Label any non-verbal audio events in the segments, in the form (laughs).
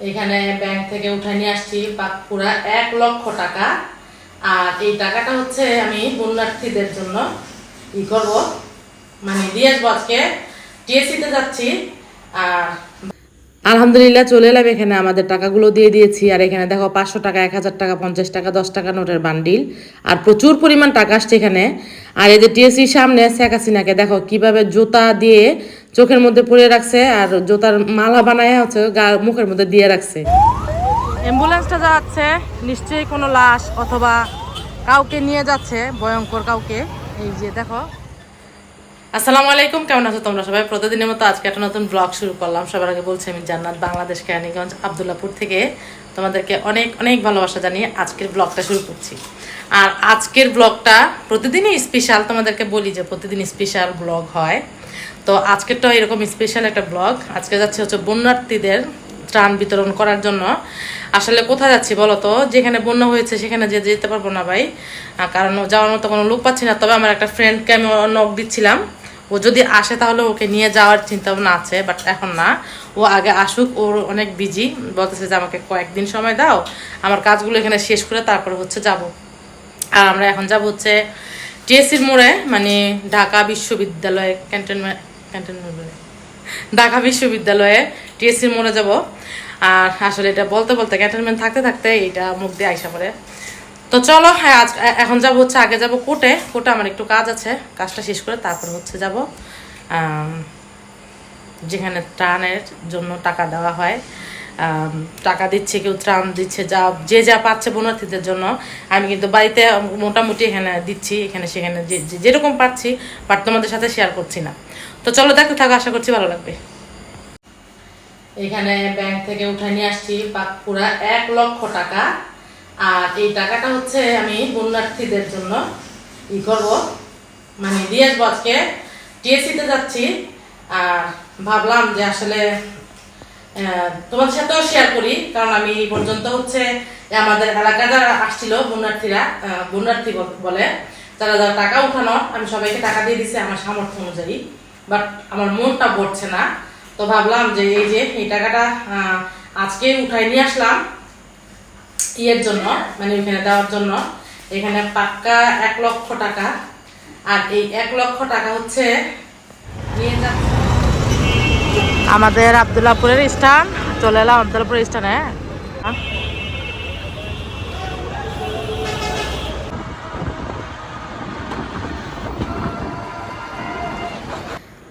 এখানে ব্যাংক থেকে উঠে নিয়ে আসছি পুরা এক লক্ষ টাকা। আর এই টাকাটা হচ্ছে আমি পুণ্যার্থীদের জন্য ই করব। মানে দিয়ে আসব আজকে। টিএসসিতে যাচ্ছি। আর আলহামদুলিল্লাহ চলে এলাম এখানে। আমাদের টাকাগুলো দিয়ে দিয়েছি। আর এখানে দেখো পাঁচশো টাকা, এক হাজার টাকা, পঞ্চাশ টাকা, দশ টাকা নোটের বান্ডিল। আর প্রচুর পরিমাণ টাকা আসছে এখানে। আর এই যে টিএসসির সামনে শেখ হাসিনাকে দেখো কীভাবে জুতা দিয়ে চোখের মধ্যে পরে রাখছে আর জোতার মালা বানায় হচ্ছে গা মুখের মধ্যে দিয়ে রাখছে। অ্যাম্বুলেন্সটা যাচ্ছে নিশ্চয়ই কোনো লাশ অথবা কাউকে নিয়ে যাচ্ছে ভয়ঙ্কর কাউকে। এই যে দেখো। আসসালামু আলাইকুম কেমন আছো তোমরা সবাই? প্রতিদিনের মতো আজকে একটা নতুন ব্লগ শুরু করলাম। সবার আগে বলছি আমি জান্নাত বাংলাদেশ কেরানীগঞ্জ আবদুল্লাপুর থেকে তোমাদেরকে অনেক অনেক ভালোবাসা জানিয়ে আজকের ব্লগটা শুরু করছি। আর আজকের ব্লগটা প্রতিদিনই স্পেশাল তোমাদেরকে বলি যে প্রতিদিন স্পেশাল ব্লগ হয়। তো আজকেরটাও এরকম স্পেশাল একটা ব্লগ আজকে যাচ্ছে হচ্ছে বন্যার্থীদের ত্রাণ বিতরণ করার জন্য। আসলে কোথায় যাচ্ছি বলো তো? যেখানে বন্যা হয়েছে সেখানে যে যেতে পারব না ভাই। কারণ যাওয়ার মতো কোনো লোক পাচ্ছি না। তবে আমার একটা ফ্রেন্ডকে আমি নক দিচ্ছিলাম। ও যদি আসে তাহলে ওকে নিয়ে যাওয়ার চিন্তা ভাবনা আছে বাট এখন না। ও আগে আসুক, ওর অনেক বিজি বলতেছে যে আমাকে কয়েকদিন সময় দাও। আমার কাজগুলো এখানে শেষ করে তারপরে হচ্ছে যাব। আর আমরা এখন যাব হচ্ছে টিএসসির মোড়ে মানে ঢাকা বিশ্ববিদ্যালয়ে ক্যান্টনমেন্ট ক্যান্টনমেন্ট ঢাকা বিশ্ববিদ্যালয়ে টিএসসির মোড়ে যাব। আর আসলে এটা বলতে বলতে ক্যান্টনমেন্ট থাকতে থাকতে এটা মুখ দিয়ে আইসা পড়ে। তো চলো হ্যাঁ আজ এখন যাব হচ্ছে, আগে যাব কোর্টে। কোর্টে আমার একটু কাজ আছে, কাজটা শেষ করে তারপর হচ্ছে যাব যেখানে ত্রাণের জন্য টাকা দেওয়া হয়। টাকা দিচ্ছে, কেউ ত্রাণ দিচ্ছে, যা, যে যা পাচ্ছে বনার্থীদের জন্য। আমি কিন্তু বাড়িতে, মোটামুটি এখানে দিচ্ছি, এখানে সেখানে যেরকম পাচ্ছি বাট তোমাদের সাথে শেয়ার করছি না। তো চলো দেখতে থাকো, আশা করছি ভালো লাগবে। এখানে ব্যাংক থেকে উঠাই নিয়ে আসছি পুরা এক লক্ষ টাকা। আর এই টাকাটা হচ্ছে আমি পুণ্যার্থীদের জন্য ই করব। মানে দিয়ে আসব আজকে। টিএসসিতে যাচ্ছি। আর ভাবলাম যে আসলে তোমাদের সাথেও শেয়ার করি। কারণ আমি এই পর্যন্ত হচ্ছে আমাদের এলাকায় যারা আসছিল বন্যার্থীরা বন্যার্থী বলে তারা যারা টাকা উঠানো, আমি সবাইকে টাকা দিয়ে দিচ্ছি আমার সামর্থ্য অনুযায়ী। বাট আমার মনটা পড়ছে না। তো ভাবলাম যে এই যে এই টাকাটা আজকে উঠাই নিয়ে আসলাম ইয়ের জন্য মানে ওখানে দেওয়ার জন্য। এখানে পাক্কা এক লক্ষ টাকা। আর এই এক লক্ষ টাকা হচ্ছে নিয়ে যাচ্ছে আমাদের আবদুল্লাপুরের স্টান চলে এলাম আবদুল্লাপুরের স্টানে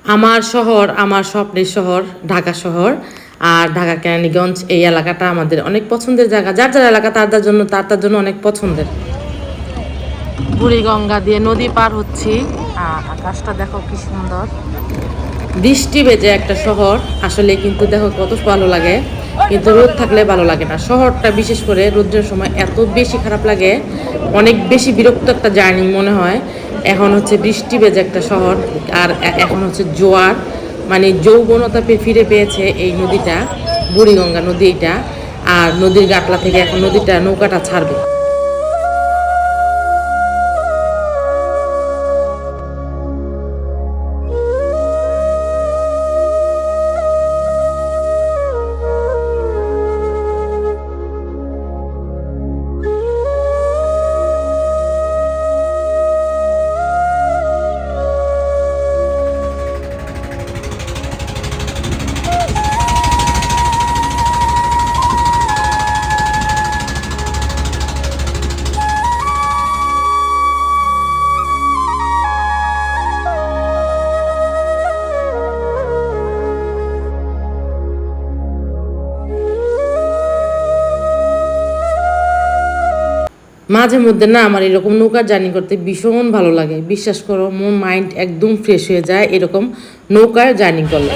আমার শহর, আমার স্বপ্নের শহর, ঢাকা শহর আর ঢাকা কেরানীগঞ্জ, এই এলাকাটা আমাদের অনেক পছন্দের জায়গা। যার যার এলাকা, তার তার জন্য, তার তার জন্য অনেক পছন্দের। বুড়িগঙ্গা দিয়ে নদী পার হচ্ছি। আকাশটা দেখো কি সুন্দর। বৃষ্টি বেজে একটা শহর। আসলে কিন্তু দেখো কত ভালো লাগে। কিন্তু রোদ থাকলে ভালো লাগে না। শহরটা বিশেষ করে রোদ্রের সময় এত বেশি খারাপ লাগে। অনেক বেশি বিরক্ত একটা জার্নি মনে হয়। এখন হচ্ছে বৃষ্টি বেজে একটা শহর, আর এখন হচ্ছে জোয়ার মানে যৌবনতা ফিরে পেয়েছে এই নদীটা, বুড়িগঙ্গা নদী এটা আর নদীর গাটলা থেকে এখন নদীটা নৌকাটা ছাড়বে। মাঝে মধ্যে না আমার এরকম নৌকা জার্নি করতে ভীষণ ভালো লাগে। বিশ্বাস করো, মন, মাইন্ড একদম ফ্রেশ হয়ে যায় এরকম নৌকায় জার্নি করলে।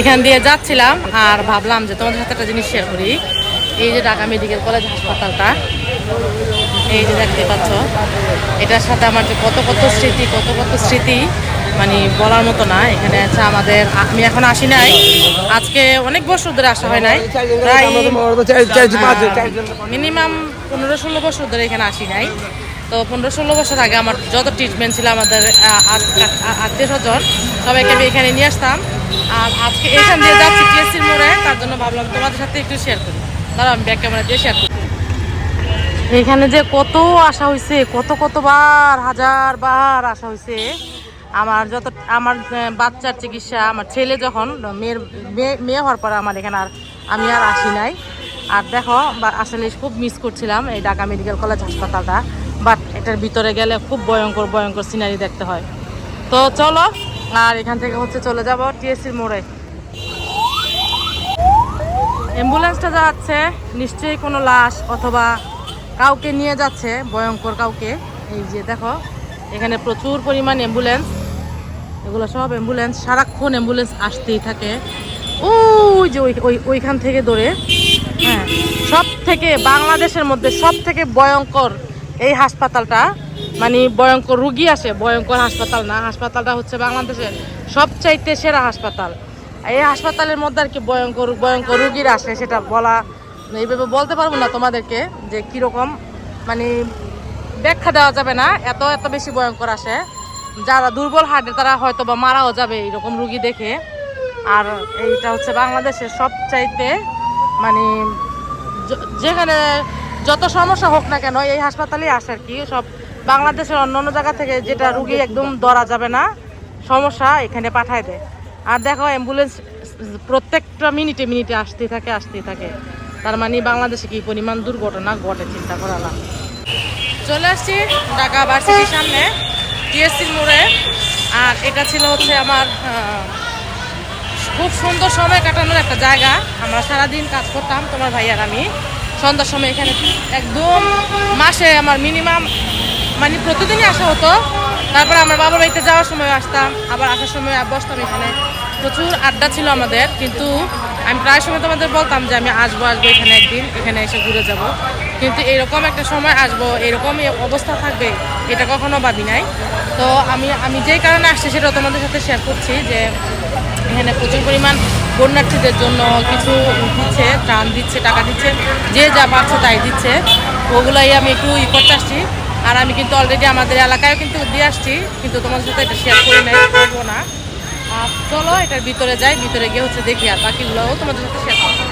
এখান দিয়ে যাচ্ছিলাম আর ভাবলাম যে তোমাদের সাথে একটা জিনিস শেয়ার করি। এই যে ঢাকা মেডিকেল কলেজ হাসপাতালটা, এই যে দেখতে পাচ্ছ, এটার সাথে আমার যে কত কত স্মৃতি, কত কত স্মৃতি মানে বলার মতো না, এখানে আছে আমাদের, আমি এখন আসি নাই। আজকে অনেক বছর ধরে আসা হয় নাই। প্রায় মিনিমাম পনেরো ষোলো বছর ধরে এখানে আসি নাই। তো পনেরো ষোলো বছর আগে আমার যত ট্রিটমেন্ট ছিল আমাদের আত্মীয় স্বজন, সবাইকে আমি এখানে নিয়ে আসতাম। আর আজকে এখান দিয়ে যাচ্ছি টিএসসির মোড়ে, তার জন্য ভাবলাম তোমাদের সাথে একটু শেয়ার করি। দাঁড়াও, আমি ব্যাগ ক্যামেরা দিয়ে শেয়ার করি। এখানে যে কত আসা হয়েছে কত কতবার হাজার বার আসা হয়েছে আমার যত, আমার বাচ্চার চিকিৎসা, আমার ছেলে যখন, মেয়ের, মেয়ে- হওয়ার পরে আমার এখানে আর, আমি আর আসি নাই। আর দেখো আসলে খুব মিস করছিলাম এই ঢাকা মেডিকেল কলেজ হাসপাতালটা বাট এটার ভিতরে গেলে খুব ভয়ঙ্কর ভয়ঙ্কর সিনারি দেখতে হয়। তো চলো, আর এখান থেকে হচ্ছে চলে যাব টিএসসির মোড়ে। অ্যাম্বুলেন্সটা যাচ্ছে, নিশ্চয়ই কোনো লাশ অথবা কাউকে নিয়ে যাচ্ছে, ভয়ঙ্কর কাউকে। এই যে দেখো এখানে প্রচুর পরিমাণ অ্যাম্বুলেন্স এগুলো সব অ্যাম্বুলেন্স সারাক্ষণ অ্যাম্বুলেন্স আসতেই থাকে। ওই যে ওই, ওই- ওইখান থেকে ধরে হ্যাঁ সব থেকে বাংলাদেশের মধ্যে সব থেকে ভয়ঙ্কর এই হাসপাতালটা মানে ভয়ঙ্কর রুগী আসে, ভয়ঙ্কর হাসপাতাল না, হাসপাতালটা হচ্ছে বাংলাদেশের সবচাইতে সেরা হাসপাতাল। এই হাসপাতালের মধ্যে আর কি ভয়ঙ্কর ভয়ঙ্কর রুগীরা আসে, সেটা বলা এইভাবে বলতে পারব না তোমাদেরকে যে কীরকম মানে ব্যাখ্যা দেওয়া যাবে না। এত এত বেশি ভয়ঙ্কর আসে। যারা দুর্বল হার্টে তারা হয়তো বা মারাও যাবে এরকম রুগী দেখে। আর এইটা হচ্ছে বাংলাদেশের সবচাইতে মানে যেখানে যত সমস্যা হোক না কেন এই হাসপাতালেই আসে আর কি। সব বাংলাদেশের অন্য অন্য জায়গা থেকে যেটা রুগী একদম ধরা যাবে না, সমস্যা এখানে পাঠায় দেয়। আর দেখো, অ্যাম্বুলেন্স প্রত্যেকটা মিনিটে মিনিটে আসতেই থাকে আসতেই থাকে। তার মানে বাংলাদেশে কি পরিমাণ দুর্ঘটনা ঘটে, চিন্তা করালাম চলে আসছি ঢাকা ভার্সিটির সামনে টিএসসির মোড়ে। আর এটা ছিল হচ্ছে আমার খুব সুন্দর সময় কাটানোর একটা জায়গা। আমরা সারাদিন কাজ করতাম, তোমার ভাই আর আমি। সন্ধ্যার সময় এখানে একদম মাসে আমার মিনিমাম মানে প্রতিদিনই আসা হতো। তারপরে আমার বাবার বাড়িতে যাওয়ার সময় আসতাম, আবার আসার সময় বসতাম এখানে। প্রচুর আড্ডা ছিল আমাদের, কিন্তু আমি প্রায় সময় তোমাদের বলতাম যে আমি আসব আসব এখানে একদিন, এখানে এসে ঘুরে যাব। কিন্তু এরকম একটা সময় আসব এরকম অবস্থা থাকবে, এটা কখনো ভাবি নাই। তো আমি আমি যেই কারণে আসছি সেটা তোমাদের সাথে শেয়ার করছি যে, এখানে প্রচুর পরিমাণ বন্যার্থীদের জন্য কিছু দিচ্ছে, ত্রাণ দিচ্ছে, টাকা দিচ্ছে, যে যা পাচ্ছে তাই দিচ্ছে। ওগুলাই আমি একটু ই করতে আসছি। আর আমি কিন্তু অলরেডি আমাদের এলাকায় কিন্তু দিয়ে আসছি, কিন্তু তোমাদের সাথে এটা শেয়ার করে নেই, করব না। আর চলো এটার ভিতরে যাই, ভিতরে গিয়ে হচ্ছে দেখি আর বাকিগুলোও তোমাদের সাথে শেয়ার করব।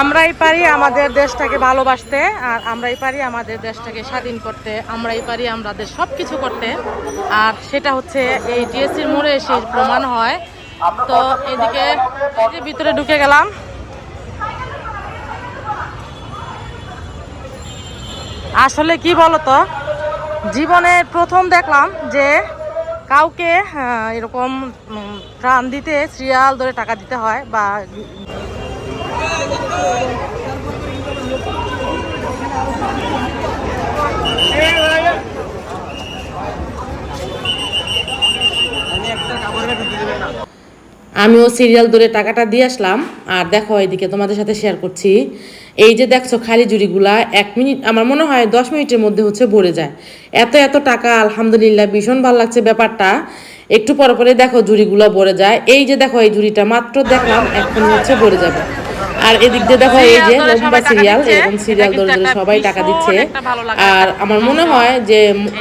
আমরাই পারি আমাদের দেশটাকে ভালোবাসতে, আর আমরাই পারি আমাদের দেশটাকে স্বাধীন করতে, আমরাই পারি আমাদের সব কিছু করতে। আর সেটা হচ্ছে এই টিএসসির মোড়ে এসে প্রমাণ হয়। তো এদিকে ভিতরে ঢুকে গেলাম। আসলে কি বলতো, জীবনে প্রথম দেখলাম যে কাউকে এরকম ত্রাণ দিতে, সিরিয়াল ধরে টাকা দিতে হয় বা আমিও সিরিয়াল ধরে টাকাটা দিয়ে আসলাম, আর দেখো এদিকে তোমাদের সাথে শেয়ার করছি। এই যে দেখছ খালি জুড়িগুলা এক মিনিট, আমার মনে হয় দশ মিনিটের মধ্যে হচ্ছে ভরে যায়। এত এত টাকা, আলহামদুলিল্লাহ, ভীষণ ভালো লাগছে ব্যাপারটা। একটু পরে পরে দেখো জুড়িগুলো ভরে যায়। এই যে দেখো, এই জুড়িটা মাত্র দেখলাম, এখন হচ্ছে ভরে যাবে। আর এদিক দিয়ে দেখো এই যে লম্বা সিরিয়াল এরকম সিরিয়াল ধরে ধরে সবাই টাকা দিচ্ছে। আর আমার মনে হয় যে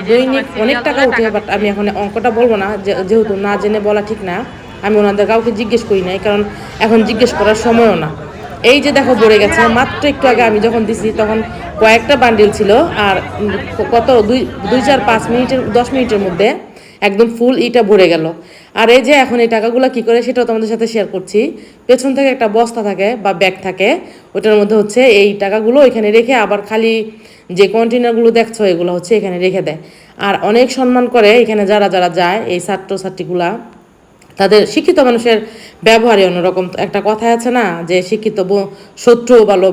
দৈনিক অনেক টাকা উঠে বাট আমি এখন অঙ্কটা বলব না যে- যেহেতু না জেনে বলা ঠিক না আমি ওনাদের কাউকে জিজ্ঞেস করি নাই কারণ এখন জিজ্ঞেস করার সময়ও না। এই যে দেখো পড়ে গেছে মাত্র একটু আগে আমি যখন দিছি তখন কয়েকটা বান্ডিল ছিল আর কত? দুই দুই চার পাঁচ মিনিটের দশ মিনিটের মধ্যে একদম ফুল ইটা ভরে গেল। আর এই যে এখন এই টাকাগুলো কি করে, সেটাও তোমাদের সাথে শেয়ার করছি। পেছন থেকে একটা বস্তা থাকে বা ব্যাগ থাকে, ওটার মধ্যে হচ্ছে এই টাকাগুলো এখানে রেখে আবার খালি যে কন্টেনারগুলো দেখছ, এগুলো হচ্ছে এখানে রেখে দেয়। আর অনেক সম্মান করে এখানে যারা যারা যায়, এই ছাত্র ছাত্রীগুলা তাদের শিক্ষিত মানুষের ব্যবহারে অন্যরকম। একটা কথা আছে না, যে শিক্ষিত শত্রু ভালো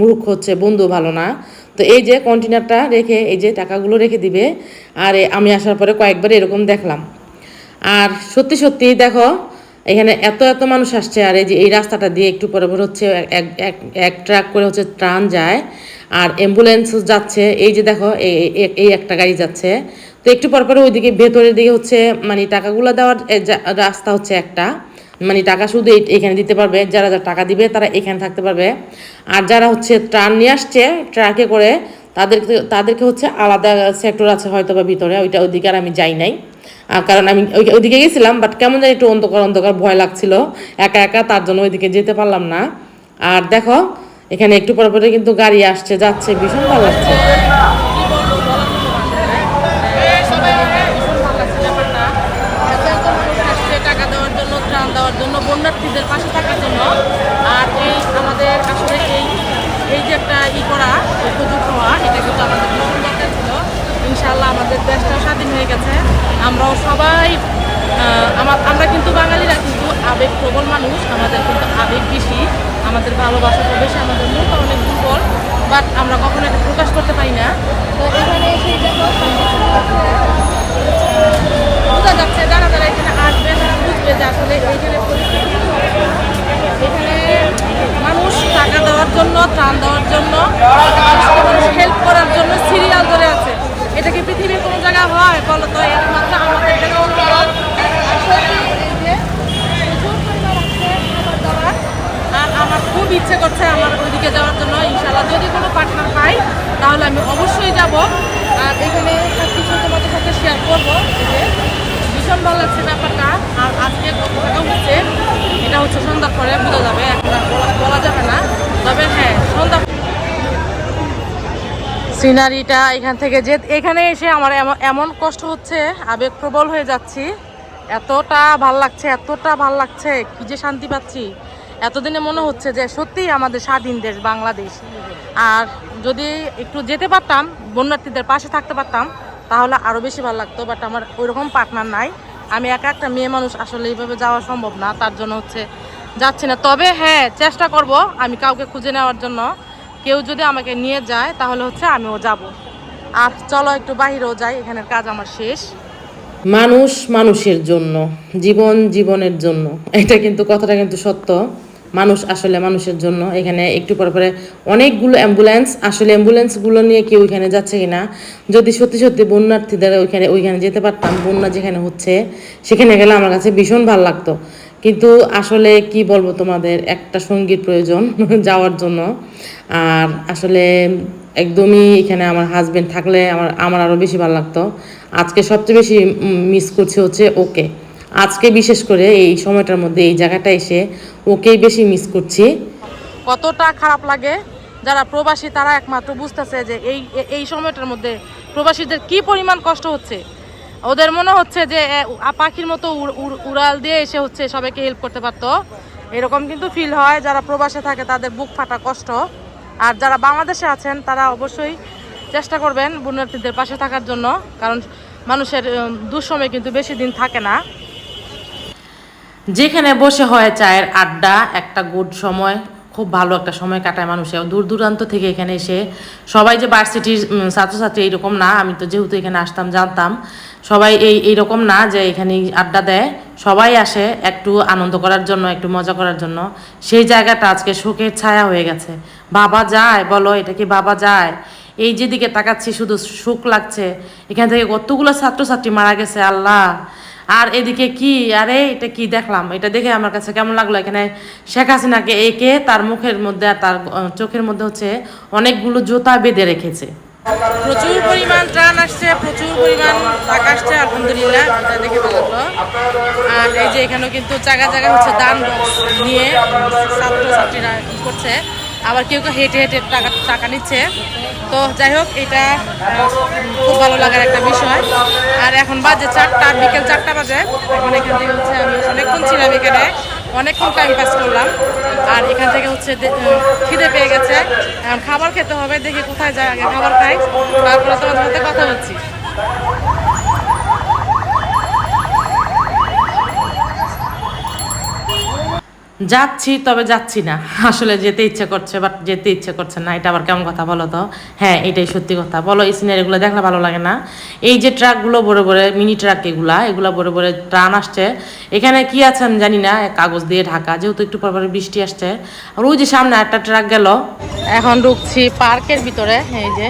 মূর্খ হচ্ছে বন্ধু ভালো না। তো এই যে কন্টেনারটা রেখে, এই যে টাকাগুলো রেখে দিবে, আর আমি আসার পরে কয়েকবার এরকম দেখলাম। আর সত্যি সত্যি দেখো, এখানে এত এত মানুষ আসছে আর এই যে এই রাস্তাটা দিয়ে একটু পরে পরে হচ্ছে এক ট্রাক করে হচ্ছে ট্রান যায় আর অ্যাম্বুলেন্স যাচ্ছে। এই যে দেখো এই একটা গাড়ি যাচ্ছে। তো একটু পর পরে ওইদিকে ভেতরের দিকে হচ্ছে মানে টাকাগুলো দেওয়ার রাস্তা হচ্ছে একটা। মানে টাকা শুধু এখানে দিতে পারবে। যারা যারা টাকা দিবে তারা এখানে থাকতে পারবে। আর যারা হচ্ছে ট্রান নিয়ে আসছে ট্রাকে করে, তাদেরকে তাদেরকে হচ্ছে আলাদা সেক্টর আছে হয়তো বা ভিতরে, ওইটা ওইদিকে আর আমি যাই নাই। কারণ আমি ওইদিকে গেছিলাম বাট কেমন জানি একটু অন্ধকার অন্ধকার, ভয় লাগছিল। একা একা, তার জন্য ওইদিকে যেতে পারলাম না। আর দেখো, এখানে একটু পরে পরে কিন্তু গাড়ি আসছে, যাচ্ছে, ভীষণ ভালো লাগছে। দেশটা স্বাধীন হয়ে গেছে। আমরাও সবাই আমার আমরা কিন্তু বাঙালিরা কিন্তু আবেগ প্রবল মানুষ, আমাদের কিন্তু আবেগ বেশি, আমাদের ভালোবাসাটা বেশি, আমাদের মনটা অনেক দুর্বল বাট আমরা কখনো এটা প্রকাশ করতে পারি না। তো এখানে এসে বোঝা যাচ্ছে যারা যারা এখানে আসবে তারা বুঝবে যে আসলে এইখানে এখানে মানুষ টাকা দেওয়ার জন্য, ত্রাণ দেওয়ার জন্য মানুষ হেল্প করার জন্য সিরিয়াল ধরে আছে। এটা কি পৃথিবীর কোনো জায়গা হয় বলো তো আর আমার খুব ইচ্ছে করছে আমার ওইদিকে যাওয়ার জন্য ইনশাল্লাহ যদি কোনো পার্টনার পাই, তাহলে আমি অবশ্যই যাব। আর এখানে সব কিছু তোমাদের সাথে শেয়ার করব। যে, ভীষণ ভালো লাগছে ব্যাপারটা। আর আজকে কত টাকা হচ্ছে এটা হচ্ছে সন্ধ্যার পরে বোঝা যাবে এখন আর বলা- বলা যাবে না তবে হ্যাঁ সন্ধ্যা সিনারিটা এখান থেকে যে এখানে এসে আমার এমন কষ্ট হচ্ছে আবেগপ্রবল হয়ে যাচ্ছি। এতটা ভালো লাগছে, এতটা ভালো লাগছে, কি যে শান্তি পাচ্ছি। এতদিনে মনে হচ্ছে যে সত্যিই আমাদের স্বাধীন দেশ বাংলাদেশ। আর যদি একটু যেতে পারতাম, বন্যার্থীদের পাশে থাকতে পারতাম, তাহলে আরও বেশি ভালো লাগতো বাট আমার ওইরকম পার্টনার নাই। আমি একা একটা মেয়ে মানুষ, আসলে এইভাবে যাওয়া সম্ভব না, তার জন্য হচ্ছে যাচ্ছি না। তবে হ্যাঁ চেষ্টা করব আমি কাউকে খুঁজে নেওয়ার জন্য। কেউ যদি আমাকে নিয়ে যায়, তাহলে হচ্ছে আমিও যাব। আর চলো একটু বাহিরেও যাই, এখানের কাজ আমার শেষ। মানুষ মানুষের জন্য, জীবন জীবনের জন্য। এটা কিন্তু কথাটা কিন্তু সত্য। মানুষ আসলে মানুষের জন্য। এখানে একটু পরে পরে অনেকগুলো অ্যাম্বুলেন্স আসলে অ্যাম্বুলেন্সগুলো নিয়ে কেউ ওইখানে যাচ্ছে কিনা? যদি সত্যি সত্যি বন্যার্থীদের ওইখানে ওইখানে যেতে পারতাম, বন্যা যেখানে হচ্ছে, সেখানে গেলে আমার কাছে ভীষণ ভালো লাগতো। কিন্তু আসলে কি বলব তোমাদের, একটা সঙ্গীর প্রয়োজন (laughs) যাওয়ার জন্য। আর আসলে একদমই এখানে আমার হাজবেন্ড থাকলে আমার আমার আরও বেশি ভালো লাগতো। আজকে সবচেয়ে বেশি মিস করছি হচ্ছে ওকে। আজকে বিশেষ করে এই সময়টার মধ্যে, এই জায়গাটা এসে ওকেই বেশি মিস করছি। কতটা খারাপ লাগে যারা প্রবাসী, তারা একমাত্র বুঝতেছে যে এই এই সময়টার মধ্যে প্রবাসীদের কি পরিমাণ কষ্ট হচ্ছে। ওদের মনে হচ্ছে যে পাখির মতো উড়- উড়- উড়াল দিয়ে এসে হচ্ছে সবাইকে হেল্প করতে পারতো। এরকম কিন্তু ফিল হয়, যারা প্রবাসে থাকে তাদের বুক ফাটা কষ্ট। আর যারা বাংলাদেশে আছেন, তারা অবশ্যই চেষ্টা করবেন বন্যার্থীদের পাশে থাকার জন্য, কারণ মানুষের দুঃসময় কিন্তু বেশি দিন থাকে না। যেখানে বসে হয় চায়ের আড্ডা, একটা গুড সময় খুব ভালো একটা সময় কাটায় মানুষে। দূর দূরান্ত থেকে এখানে এসে সবাই যে ভার্সিটির ছাত্রছাত্রী এইরকম না, আমি তো যেহেতু এখানে আসতাম, জানতাম। সবাই এই, এইরকম না যে এখানে আড্ডা দেয়। সবাই আসে একটু আনন্দ করার জন্য, একটু মজা করার জন্য। সেই জায়গাটা আজকে শোকের ছায়া হয়ে গেছে। বাবা যায়, বলো, এটা কি বাবা যায়? এই যেদিকে তাকাচ্ছি, শুধু সুখ লাগছে। এখান থেকে কতগুলো ছাত্রছাত্রী মারা গেছে, আল্লাহ! আর এদিকে কি? আরে, এটা কি দেখলাম? এটা দেখে আমার কাছে কেমন লাগল? এখানে শেখ হাসিনাকে একে তার মুখের মধ্যে আর তার চোখের মধ্যে হচ্ছে অনেকগুলো জোতা বেঁধে রেখেছে। প্রচুর পরিমাণ ত্রাণ আসছে, প্রচুর পরিমাণ টাকা আসছে, আলহামদুলিল্লাহ, এটা দেখে ভালো লাগল। আর এই যে এখানেও কিন্তু জায়গা জায়গা হচ্ছে দান নিয়ে ছাত্রছাত্রীরা করছে। আবার কেউ কেউ হেঁটে হেঁটে টাকা টাকা নিচ্ছে। তো যাই হোক, এটা খুব ভালো লাগার একটা বিষয়। আর এখন বাজে চারটা, বিকেল চারটা বাজে। এখন এখান থেকে হচ্ছে আমি অনেকক্ষণ ছিলাম এখানে। অনেকক্ষণ টাইম পাস করলাম। আর এখান থেকে হচ্ছে খিদে পেয়ে গেছে। এখন খাবার খেতে হবে, দেখি কোথায় যায় আগে খাবার খাই। তারপরে তোমাদের সাথে কথা বলছি। যাচ্ছি, তবে যাচ্ছি না। আসলে যেতে ইচ্ছে করছে বাট যেতে ইচ্ছে করছে না। এটা আবার কেমন কথা বলো তো? হ্যাঁ এটাই সত্যি কথা। বলো, এই সিনারিগুলো দেখলে ভালো লাগে না? এই যে ট্রাকগুলো বড় বড় মিনি ট্রাক এগুলা এগুলা বড় বড় ট্রান আসছে। এখানে কি আছেন জানি না কাগজ দিয়ে ঢাকা, যেহেতু একটু পর বৃষ্টি আসছে। আর ওই যে সামনে একটা ট্রাক গেল। এখন ঢুকছি পার্কের ভিতরে, এই যে।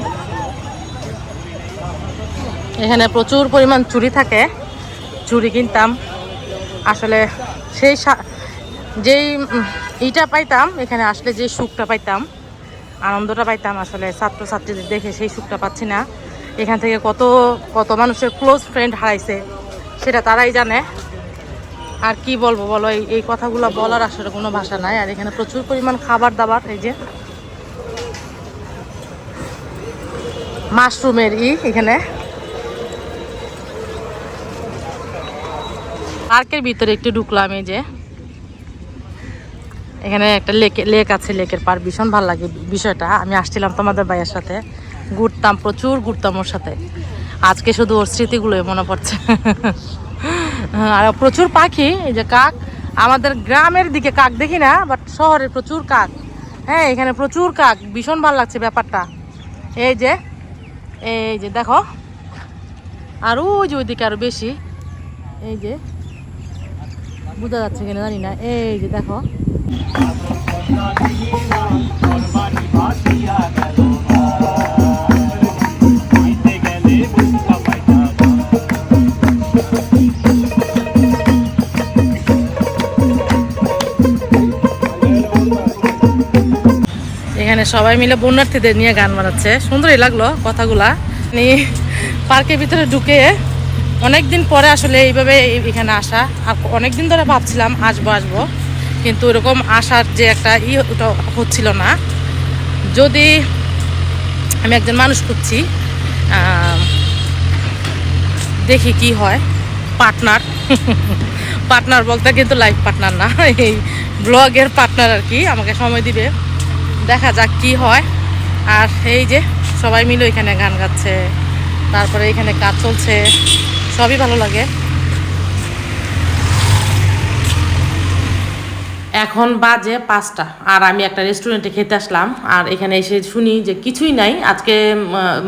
এখানে প্রচুর পরিমাণ চুরি থাকে। চুরি কিনতাম। আসলে সেই যেই ইটা পাইতাম, এখানে আসলে যে সুখটা পাইতাম, আনন্দটা পাইতাম, আসলে ছাত্রছাত্রীদের দেখে সেই সুখটা পাচ্ছি না। এখান থেকে কত কত মানুষের ক্লোজ ফ্রেন্ড হারাইছে, সেটা তারাই জানে। আর কি বলব বলো, এই এই কথাগুলো বলার আসলে কোনো ভাষা নাই, আর এখানে প্রচুর পরিমাণ খাবার দাবার এই যে। মাশরুমের ই, এখানে। পার্কের ভিতরে একটু ঢুকলাম, এই যে। এখানে একটা লেক লেক আছে, লেকের পার। ভীষণ ভালো লাগে বিষয়টা। আমি আসছিলাম তোমাদের ভাইয়ের সাথে। ঘুরতাম, প্রচুর ঘুরতাম ওর সাথে। আজকে শুধু ওর স্মৃতিগুলোই মনে পড়ছে। (laughs) আর প্রচুর পাখি, এই যে কাক। আমাদের গ্রামের দিকে কাক দেখি না বাট শহরে প্রচুর কাক। হ্যাঁ এখানে প্রচুর কাক। ভীষণ ভালো লাগছে ব্যাপারটা। এই যে এই যে দেখো। আর ওই যে ওইদিকে আরও বেশি। এই যে বোঝা যাচ্ছে কিনা জানি না। এই যে দেখো। এখানে সবাই মিলে বন্যার্থীদের নিয়ে গান বানাচ্ছে সুন্দরই লাগল কথাগুলা। পার্কের ভিতরে ঢুকে অনেক দিন পরে আসলে এইভাবে এই- এখানে আসা। আর অনেক দিন ধরে ভাবছিলাম আসব আসব। কিন্তু এরকম আসার যে একটা ই ওটা হচ্ছিল না। যদি আমি একজন মানুষ খুঁজছি দেখি কি হয়। পার্টনার। পার্টনার বলতে কিন্তু লাইফ পার্টনার না। এই ব্লগের পার্টনার আর কি, আমাকে সময় দিবে। দেখা যাক কি হয়। আর এই যে সবাই মিলে এখানে গান গাচ্ছে, তারপরে এখানে কাজ চলছে। সবই ভালো লাগে। এখন বাজে পাঁচটা, আর আমি একটা রেস্টুরেন্টে খেতে আসলাম, আর এখানে এসে শুনি যে কিছুই নাই, আজকে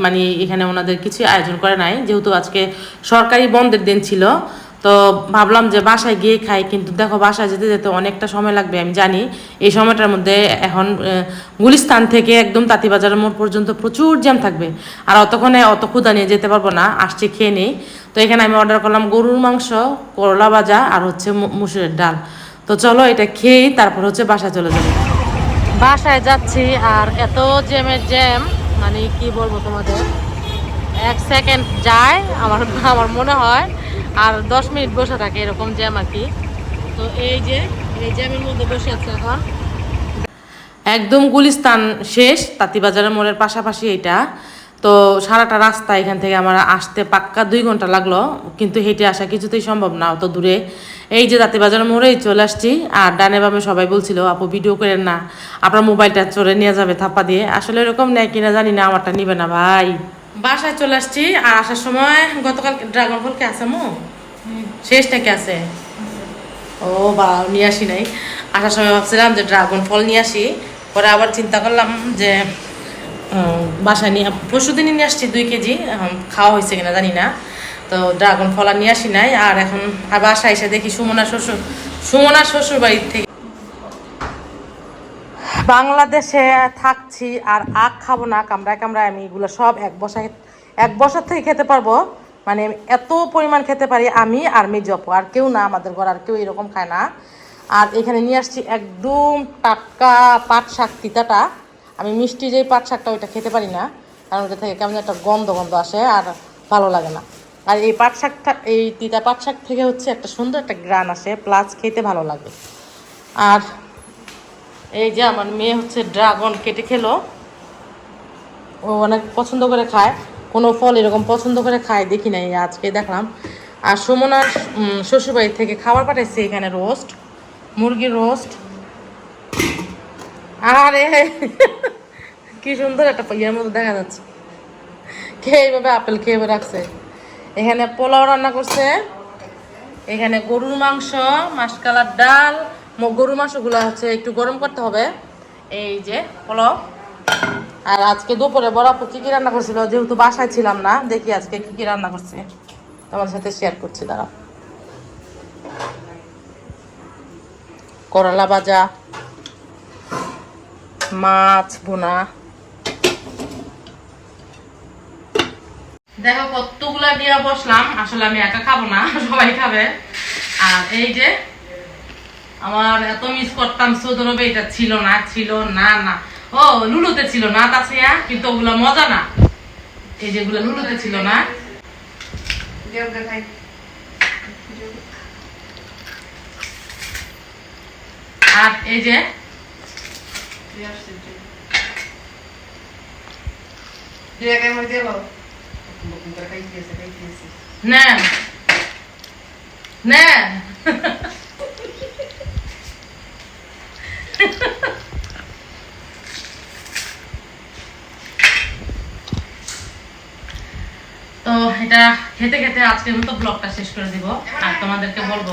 মানে এখানে ওনাদের কিছুই আয়োজন করে নাই, যেহেতু আজকে সরকারি বন্ধের দিন ছিল তো ভাবলাম যে বাসায় গিয়ে খাই, কিন্তু দেখো বাসায় যেতে যেতে অনেকটা সময় লাগবে, আমি জানি। এই সময়টার মধ্যে এখন গুলিস্তান থেকে একদম তাঁতিবাজারের মোড় পর্যন্ত প্রচুর জ্যাম থাকবে। আর অতক্ষণে অত ক্ষুদা নিয়ে যেতে পারব না, আসছি, খেয়ে নেই। তো এখানে আমি অর্ডার করলাম গরুর মাংস, করলা ভাজা আর হচ্ছে মুসুরের ডাল। তো চলো এটা খেয়েই তারপর হচ্ছে বাসায় চলে যাব। বাসায় যাচ্ছি আর এত জ্যামের জ্যাম মানে কি বলব তোমাদের? এক সেকেন্ড যায়, আমার আমার মনে হয় আর দশ মিনিট বসে থাকে এরকম জ্যাম আর কি। তো এই যে, এই জ্যামের মধ্যে বসে আছে এখন। একদম গুলিস্তান শেষ, তাঁতিবাজারের মোড়ের পাশাপাশি এটা তো সারাটা রাস্তা এখান থেকে আমার আসতে পাক্কা দুই ঘণ্টা লাগল, কিন্তু হেঁটে আসা কিছুতেই সম্ভব না, অত দূরে। এই যে তাঁতিবাজারের মোড়েই চলে আসছি, আর ডানে বামে সবাই বলছিল, আপু ভিডিও করেন না, আপনার মোবাইলটা চড়ে নিয়ে যাবে থাপ্পা দিয়ে। আসলে এরকম নেয় কিনা জানি না, আমারটা নিবে না, ভাই। বাসায় চলে আসছি আর আসার সময় গতকাল ড্রাগন ফল কে আছে মো? শেষ নাকি আছে? ও বা, নিয়ে আসি নাই। আসার সময় ভাবছিলাম যে ড্রাগন ফল নিয়ে আসি। পরে আবার চিন্তা করলাম যে বাসায় নিয়ে পরশু দিনই নিয়ে আসছি দুই কেজি। খাওয়া হয়েছে কিনা জানি না। তো ড্রাগন ফল আর নিয়ে আসি নাই। আর এখন আর বাসায় এসে দেখি সুমনা শ্বশুর সুমনা শ্বশুর বাড়ির থেকে বাংলাদেশে থাকছি আর আখ খাব না, কামড়ায় কামড়ায় আমি এগুলো সব এক বসায় এক বছর থেকে খেতে পারব। মানে এত পরিমাণ খেতে পারি, আমি আর মেজপো আর কেউ না আমাদের ঘর, আর কেউ এরকম খায় না। আর এখানে নিয়ে আসছি একদম টাটকা পাট শাক তিতাটা। আমি মিষ্টি যে পাট শাকটা ওইটা খেতে পারি না, কারণ ওটা থেকে কেমন একটা গন্ধ গন্ধ আসে আর ভালো লাগে না। আর এই পাট শাকটা, এই তিতা পাট শাক থেকে হচ্ছে একটা সুন্দর একটা গ্রান আসে প্লাস খেতে ভালো লাগে। আর এই যে আমার মেয়ে হচ্ছে ড্রাগন কেটে খেলো। ও অনেক পছন্দ করে খায়। কোনো ফল এরকম পছন্দ করে খায়, দেখি নাই, আজকে দেখলাম। আর সুমনার শ্বশুরবাড়ি থেকে খাবার পাঠাইছে এখানে রোস্ট, মুরগির রোস্ট। আরে, কি সুন্দর একটা ইয়ের মতো দেখা যাচ্ছে। খেয়ে এইভাবে আপেল খেয়ে রাখছে? এখানে পোলাও রান্না করছে। এখানে গরুর মাংস, মাসকালার ডাল গরুর মাংসগুলো হচ্ছে একটু গরম করতে হবে। এই যে, পোলাও। আর আজকে দুপুরে বড় আপু কি কি রান্না করছিল? যেহেতু বাসায় ছিলাম না, দেখি আজকে কি কি রান্না করছে। তোমার সাথে শেয়ার করছি, দাঁড়াও। করলা ভাজা, মাছ বোনা দেখো, কতগুলা দিয়া বসলাম। আসলে আমি একা খাব না, সবাই খাবে। আর এই যে আমার এত মিস করতাম সৌদি এটা ছিল না ছিল না না। ও, লুলুতে ছিল না তাছিয়া কিন্তু ওগুলো মজা না। এই যেগুলো লুলুতে ছিল না। আর এই যে না না তো এটা খেতে খেতে ব্লগটা শেষ করে দিব। আর তোমাদেরকে বলব,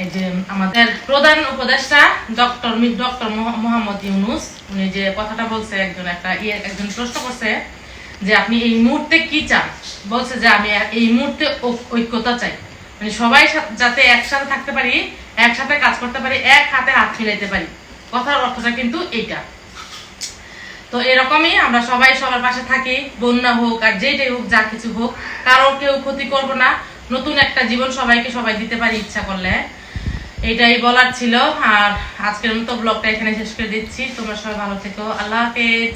এই যে আমাদের প্রধান উপদেষ্টা ডক্টর ডক্টর মোহাম্মদ ইউনুস, উনি যে কথাটা বলছে, একজন একটা ইয়ে একজন প্রশ্ন করছে যে আপনি এই মুহূর্তে কি চান? বলছে যে আমি এই মুহূর্তে ঐক্যতা চাই। মানে সবাই যাতে একসাথে থাকতে পারি, একসাথে কাজ করতে পারি, এক হাতে হাত মিলাইতে পারি। কথার অর্থটা কিন্তু এইটা। তো এরকমই আমরা সবাই সবার পাশে থাকি, বন্যা হোক আর যেটাই হোক, যা কিছু হোক, কারোর কেউ ক্ষতি করব না। নতুন একটা জীবন সবাইকে সবাই দিতে পারি ইচ্ছা করলে। এটাই বলার ছিল। আর আজকের মতো ব্লগটা এখানে শেষ করে দিচ্ছি। তোমরা সবাই ভালো থেকো। আল্লাহ হাফেজ।